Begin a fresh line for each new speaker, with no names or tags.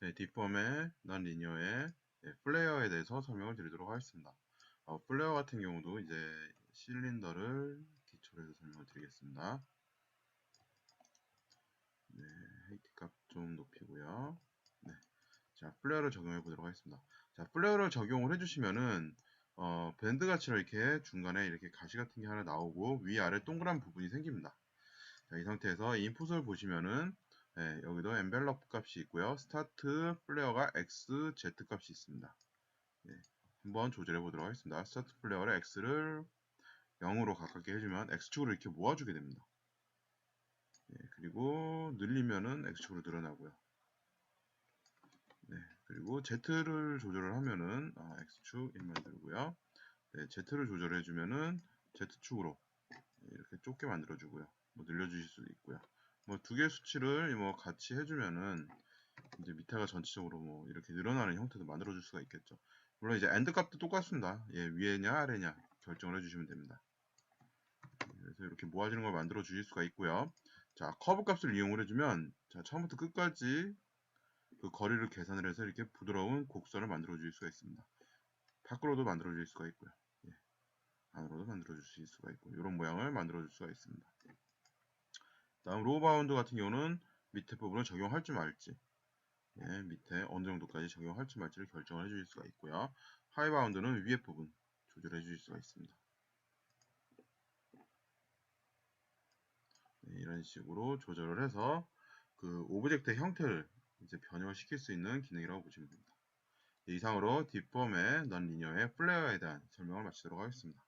네, 뒷범의 넌 리니어의 네, 플레이어에 대해서 설명을 드리도록 하겠습니다. 어, 플레이어 같은 경우도 이제 실린더를 기초로 해서 설명을 드리겠습니다. 네, 헤이트 값좀 높이고요. 네. 자, 플레이어를 적용해 보도록 하겠습니다. 자, 플레이어를 적용을 해주시면은, 어, 밴드 가치로 이렇게 중간에 이렇게 가시 같은 게 하나 나오고, 위아래 동그란 부분이 생깁니다. 자, 이 상태에서 인풋을 보시면은, 네, 여기도 엔벨럽 값이 있고요. 스타트 플레이어가 x, z 값이 있습니다. 네, 한번 조절해 보도록 하겠습니다. 스타트 플레이어를 x를 0으로 가깝게 해주면 x축으로 이렇게 모아주게 됩니다. 네, 그리고 늘리면은 x축으로 늘어나고요. 네, 그리고 Z를 조절을 하면은 아, X축 1만 들고요. 네, Z를 조절해 주면은 Z축으로 이렇게 좁게 만들어 주고요. 뭐 늘려 주실 수도 있고요. 뭐 두 개의 수치를 뭐 같이 해 주면은 이제 밑에가 전체적으로 뭐 이렇게 늘어나는 형태도 만들어 줄 수가 있겠죠. 물론 이제 엔드 값도 똑같습니다. 예, 위에냐 아래냐 결정을 해 주시면 됩니다. 그래서 이렇게 모아지는 걸 만들어 주실 수가 있고요. 자, 커브 값을 이용을 해주면 자, 처음부터 끝까지 그 거리를 계산을 해서 이렇게 부드러운 곡선을 만들어 줄 수가 있습니다. 밖으로도 만들어 줄 수가 있고요. 예. 안으로도 만들어 줄 수가 있고 이런 모양을 만들어 줄 수가 있습니다. 다음 로우 바운드 같은 경우는 밑에 부분을 적용할지 말지 예, 밑에 어느 정도까지 적용할지 말지를 결정을 해 주실 수가 있고요. 하이 바운드는 위에 부분 조절해 주실 수가 있습니다. 네, 이런 식으로 조절을 해서 그 오브젝트의 형태를 이제 변형을 시킬 수 있는 기능이라고 보시면 됩니다. 네, 이상으로 뒷범의 넌 리니어의 플레이어에 대한 설명을 마치도록 하겠습니다.